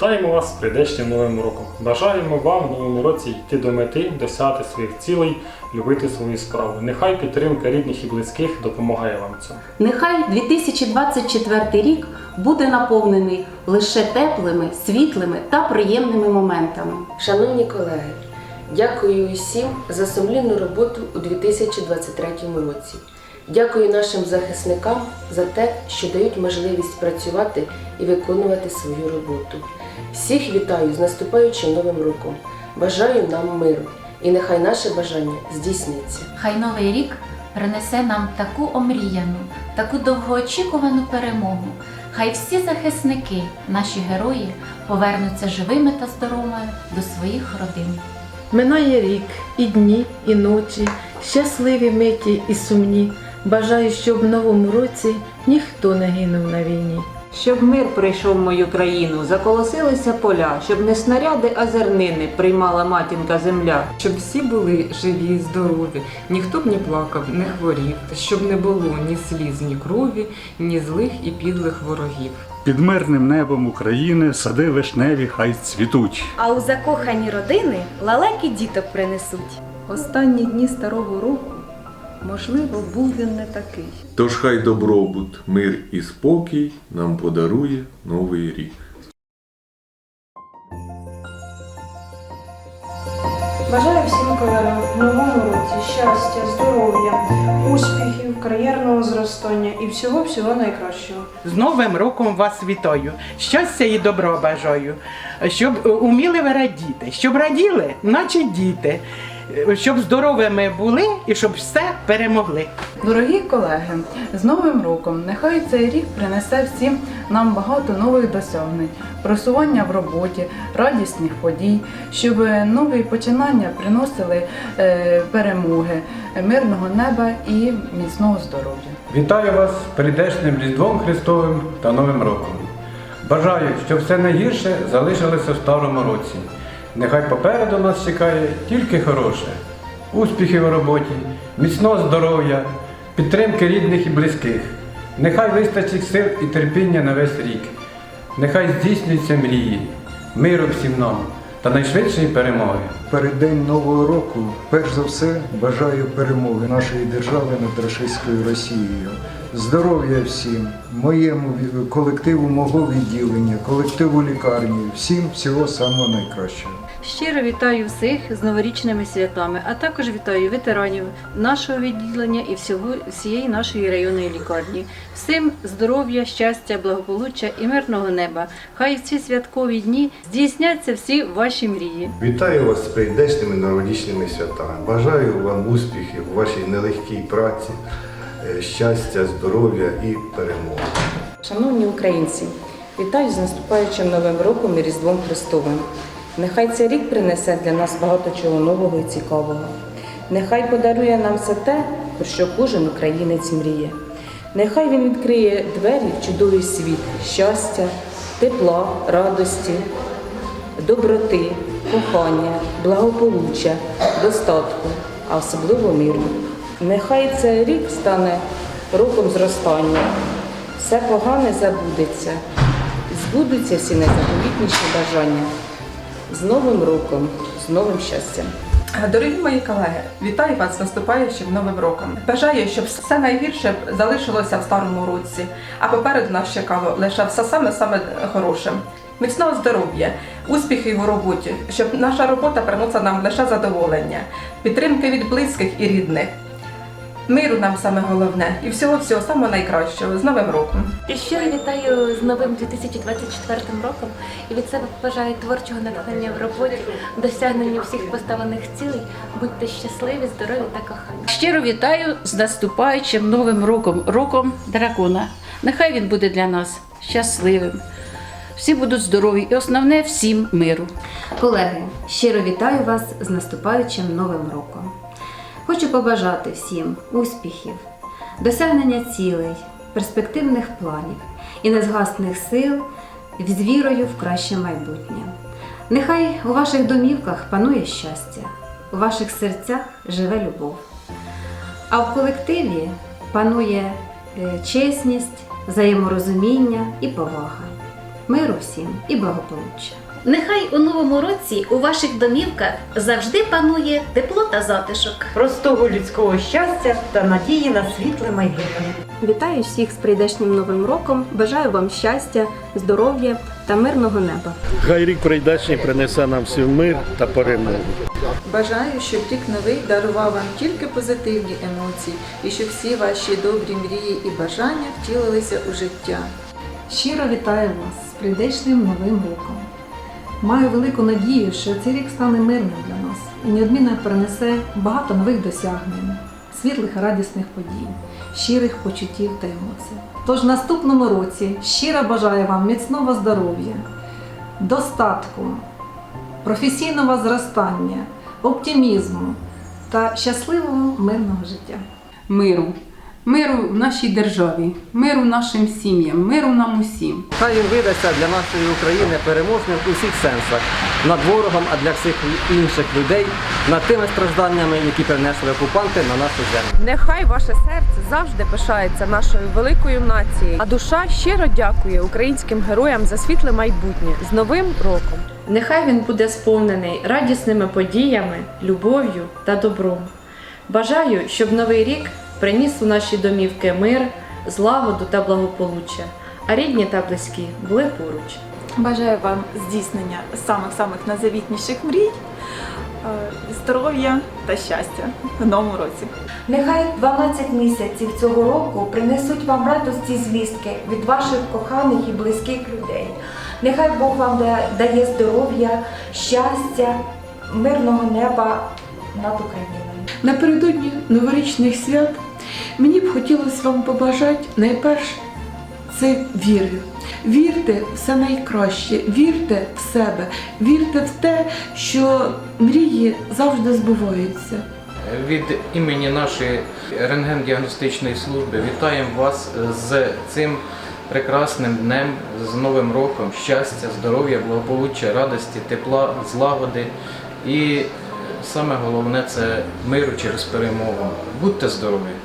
Вітаємо вас з прийдешнім новим роком. Бажаємо вам в новому році йти до мети, досягати своїх цілей, любити свою справу. Нехай підтримка рідних і близьких допомагає вам цьому. Нехай 2024 рік буде наповнений лише теплими, світлими та приємними моментами. Шановні колеги, дякую усім за сумлінну роботу у 2023 році. Дякую нашим захисникам за те, що дають можливість працювати і виконувати свою роботу. Всіх вітаю з наступаючим новим роком. Бажаю нам миру і нехай наше бажання здійсниться. Хай новий рік принесе нам таку омріяну, таку довгоочікувану перемогу. Хай всі захисники, наші герої, повернуться живими та здоровими до своїх родин. Минає рік, і дні, і ночі, щасливі миті і сумні. Бажаю, щоб в новому році ніхто не гинув на війні. Щоб мир прийшов в мою країну, заколосилися поля, щоб не снаряди, а зернини приймала матінка земля. Щоб всі були живі, здорові, ніхто б не плакав, не хворів, щоб не було ні сліз, ні крові, ні злих і підлих ворогів. Під мирним небом України сади вишневі хай цвітуть. А у закохані родини лалеки діток принесуть. Останні дні старого року, можливо, був він не такий. Тож хай добробут, мир і спокій нам подарує новий рік. Бажаю всім колегам в новому році щастя, здоров'я, успіхів, кар'єрного зростання і всього-всього найкращого. З Новим роком вас вітаю! Щастя і добро бажаю, щоб е, уміли ви радіти, щоб раділи, наче діти, щоб здоровими були і щоб все перемогли. Дорогі колеги, з Новим роком! Нехай цей рік принесе всім нам багато нових досягнень, просування в роботі, радісних подій, щоб нові починання приносили е, перемоги, мирного неба і міцного здоров'я. Вітаю вас з прийдешнім Різдвом Христовим та Новим роком. Бажаю, щоб все найгірше залишилося в старому році. Нехай попереду нас чекає тільки хороше. Успіхів у роботі, міцного здоров'я, підтримки рідних і близьких. Нехай вистачить сил і терпіння на весь рік. Нехай здійснюються мрії, миру всім нам та найшвидшої перемоги. Переддень Нового року, перш за все, бажаю перемоги нашої держави над рашистською Росією. Здоров'я всім, моєму колективу мого відділення, колективу лікарні, всім всього самого найкращого. Щиро вітаю всіх з новорічними святами, а також вітаю ветеранів нашого відділення і всього всієї нашої районної лікарні. Всім здоров'я, щастя, благополуччя і мирного неба. Хай в ці святкові дні здійсняться всі ваші мрії. Вітаю вас з прийдешніми новорічними святами. Бажаю вам успіхів у вашій нелегкій праці, е, щастя, здоров'я і перемоги. Шановні українці, вітаю з наступаючим новим роком і Різдвом Христовим. Нехай цей рік принесе для нас багато чого нового і цікавого. Нехай подарує нам все те, про що кожен українець мріє. Нехай він відкриє двері в чудовий світ щастя, тепла, радості, доброти, кохання, благополуччя, достатку, а особливо миру. Нехай цей рік стане роком зростання. Все погане забудеться, збудуться всі найзаповітніші бажання. З Новим роком, з новим щастям. Дорогі мої колеги, вітаю вас з наступаючим новим роком. Бажаю, щоб все найгірше залишилося в старому році, а попереду нас чекало лише все саме саме хороше. Міцного здоров'я, успіхів у роботі, щоб наша робота приносила нам лише задоволення, підтримки від близьких і рідних. Миру нам саме головне і всього всього самого найкращого з Новим роком. І щиро вітаю з новим 2024 роком і від себе бажаю творчого натхнення в роботі, досягнення всіх поставлених цілей. Будьте щасливі, здорові та кохані. Щиро вітаю з наступаючим новим роком, роком дракона. Нехай він буде для нас щасливим. Всі будуть здорові і основне всім миру. Колеги, щиро вітаю вас з наступаючим новим роком. Хочу побажати всім успіхів, досягнення цілей, перспективних планів і незгасних сил з вірою в краще майбутнє. Нехай у ваших домівках панує щастя, у ваших серцях живе любов, а в колективі панує е, чесність, взаєморозуміння і повага. миру всім і благополуччя. Нехай у новому році у ваших домівках завжди панує тепло та затишок. Простого людського щастя та надії на світле майбутнє. Вітаю всіх з прийдешнім новим роком. Бажаю вам щастя, здоров'я та мирного неба. Хай рік прийдешній принесе нам всім мир та перемогу. Бажаю, щоб рік новий дарував вам тільки позитивні емоції і щоб всі ваші добрі мрії і бажання втілилися у життя. Щиро вітаю вас з прийдешнім новим роком. Маю велику надію, що цей рік стане мирним для нас і неодмінно принесе багато нових досягнень, світлих радісних подій, щирих почуттів та емоцій. Тож в наступному році щиро бажаю вам міцного здоров'я, достатку, професійного зростання, оптимізму та щасливого мирного життя. миру. Миру в нашій державі, миру нашим сім'ям, миру нам усім. Хай він видасться для нашої України переможним у всіх сенсах над ворогом, а для всіх інших людей над тими стражданнями, які принесли окупанти на нашу землю. Нехай ваше серце завжди пишається нашою великою нацією, а душа щиро дякує українським героям за світле майбутнє з Новим роком. Нехай він буде сповнений радісними подіями, любов'ю та добром. Бажаю, щоб новий рік приніс у наші домівки мир, злагоду та благополуччя, а рідні та близькі були поруч. Бажаю вам здійснення самих-самих найзавітніших мрій, е, здоров'я та щастя в новому році. Нехай 12 місяців цього року принесуть вам радості звістки від ваших коханих і близьких людей. Нехай Бог вам дає здоров'я, щастя, мирного неба над Україною. Напередодні новорічних свят мені б хотілося вам побажати найперше це віри. Вірте в все найкраще, вірте в себе, вірте в те, що мрії завжди збуваються. Від імені нашої рентген-діагностичної служби вітаємо вас з цим прекрасним днем, з Новим роком, щастя, здоров'я, благополуччя, радості, тепла, злагоди і саме головне це миру через перемогу. Будьте здорові!